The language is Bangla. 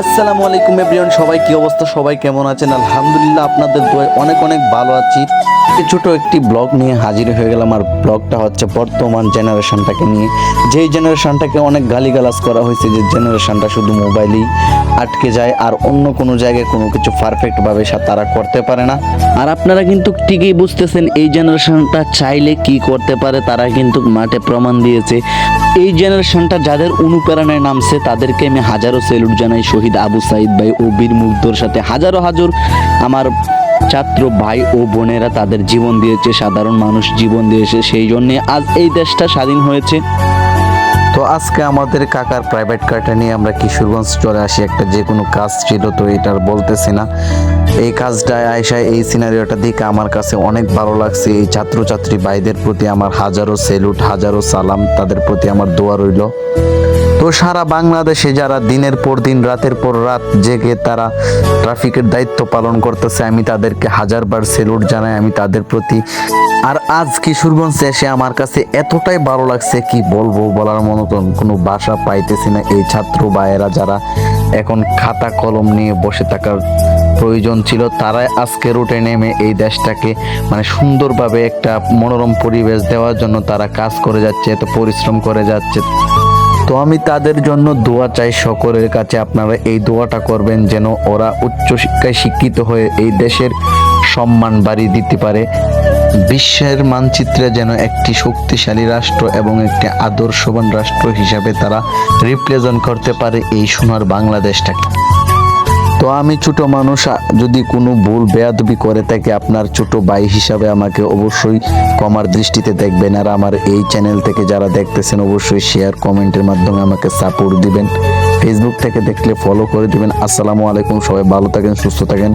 আসসালামু আলাইকুম এভরিওয়ান, সবাই কি অবস্থা? সবাই কেমন আছেন? আলহামদুলিল্লাহ আপনাদের দোয়ায় অনেক অনেক ভালো আছি। ছোট একটি ব্লগ নিয়ে হাজির হয়ে গেলাম। আর ব্লগটা হচ্ছে বর্তমান জেনারেশনটাকে নিয়ে। যেই জেনারেশনটাকে অনেক গালিগালাজ করা হয়েছে, যে জেনারেশনটা শুধু মোবাইলেই আটকে যায়, আর অন্য কোনো জায়গায় কোনো কিছু পারফেক্টভাবে তারা করতে পারে না। আর আপনারা কিন্তু ঠিকই বুঝতেছেন, এই জেনারেশনটা চাইলে কি করতে পারে, তারা কিন্তু মাঠে প্রমাণ দিয়েছে। এই জেনারেশনটা যাদের অনুপ্রেরণায় নামছে, তাদেরকে আমি হাজারো সেলুট জানাই। শহীদ আবু সাইদ ভাই ও বীর মুগ্ধর সাথে হাজারো হাজার। আমার ছাত্র ভাই ও বোনেরা তাদের জীবন দিয়েছে, সাধারণ মানুষ জীবন দিয়েছে। সেই জন্যে আজ এই দেশটা স্বাধীন হয়েছে। তো আজকে আমাদের কাকার প্রাইভেট কারটা নিয়ে আমরা কিশোরগঞ্জ চলে আসি। একটা যে কোনো কাজ ছিল তো এটার বলতেছি না। এই কাজটায় আয়সা এই সিনারিওটা দেখে আমার কাছে অনেক ভালো লাগছে। এই ছাত্রছাত্রী ভাইদের প্রতি আমার হাজারো সেলুট হাজারো সালাম, তাদের প্রতি আমার দোয়া রইল। তো সারা বাংলাদেশে যারা দিনের পর দিন, রাতের পর রাত জেগে তারা ট্রাফিকের দায়িত্ব পালন করতেছে, আমি তাদেরকে হাজারবার সেলুট জানাই, আমি তাদের প্রতি। আর আজ কিশোরগঞ্জ এসে আমার কাছে এতটাই ভালো লাগছে কি বলব বলার মতন কোনো বাসা পাইতেছি না। এই ছাত্র ভাইয়েরা যারা এখন খাতা কলম নিয়ে বসে থাকার প্রয়োজন ছিল, তারাই আজকে রুটে নেমে এই দেশটাকে মানে সুন্দরভাবে একটা মনোরম পরিবেশ দেওয়ার জন্য তারা কাজ করে যাচ্ছে, এত পরিশ্রম করে যাচ্ছে। তো আমি তাদের জন্য দোয়া চাই সকলের কাছে, আপনারা এই দোয়াটা করবেন যেন ওরা উচ্চশিক্ষায় শিক্ষিত হয়ে এই দেশের সম্মান বাড়িয়ে দিতে পারে। বিশ্বের মানচিত্রে যেন একটি শক্তিশালী রাষ্ট্র এবং একটি আদর্শবান রাষ্ট্র হিসাবে তারা রিপ্রেজেন্ট করতে পারে এই সোনার বাংলাদেশটাকে। তো আমি ছোট মানুষ যদি কোনো ভুল বেয়াদবি করে থাকে, আপনার ছোট ভাই হিসাবে আমাকে অবশ্যই কমার দৃষ্টিতে দেখবেন আর আমার এই চ্যানেল থেকে যারা দেখতেছেন, অবশ্যই শেয়ার কমেন্টের মাধ্যমে আমাকে সাপোর্ট দিবেন। ফেসবুক থেকে দেখলে ফলো করে দিবেন। আসসালামু আলাইকুম, সবাই ভালো থাকেন, সুস্থ থাকেন।